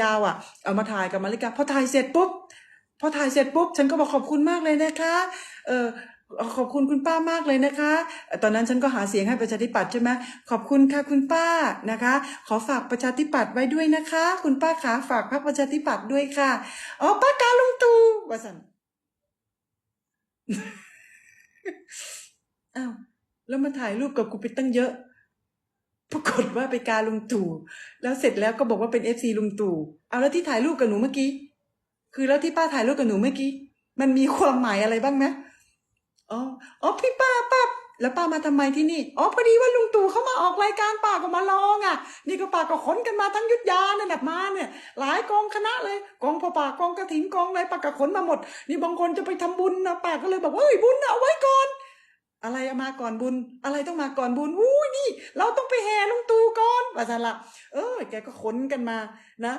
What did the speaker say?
ยาวอะ เอามาถ่ายกับมาริกาพอถ่ายเสร็จปุ๊บพอถ่ายเสร็จปุ๊บฉันก็บอกขอบคุณมากเลยนะคะเออขอบคุณคุณป้ามากเลยนะคะ ตอนนั้นฉันก็หาเสียงให้ประชาธิปัตย์ใช่ไหมขอบคุณค่ะคุณป้านะคะ ขอฝากประชาธิปัตย์ไว้ด้วยนะคะ คุณป้าขาฝากพรรคประชาธิปัตย์ด้วยค่ะอ๋อป้ากาลุงตูว่าสันอ้าวแล้วมาถ่ายรูปกับกูไปตั้งเยอะากฏว่าไปกาลุงตู่ แล้วเสร็จแล้วก็บอกว่าเป็นเอฟซีลุงตู่ เอาแล้วที่ถ่ายรูปกับหนูเมื่อกี้ คือแล้วที่ป้าถ่ายรูปกับหนูเมื่อกี้ มันมีความหมายอะไรบ้างไหมอ๋อ อ๋อพี่ป้าป้าแล้วป้ามาทำไมที่นี่ อ๋อพอดีว่าลุงตู่เขามาออกรายการป้าก็มาลองอะ นี่ก็ป้าก็ขนกันมาทั้งยุทธยาเนี่ยนะมาเนี่ย หลายกองคณะเลย กองพอป่ากองกระถิ่นกองอะไรป้าก็ขนมาหมด นี่บางคนจะไปทำบุญนะป้าก็เลยบอกว่าเฮ้ยบุญน่ะเอาไว้ก่อน อะไรมาก่อนบุญ อะไรต้องมาก่อนบุญอู้ยนี่ เราต้องไปแห่ลุงตู่ก่อนว่าสันละเออ แกก็ขนกันมานะ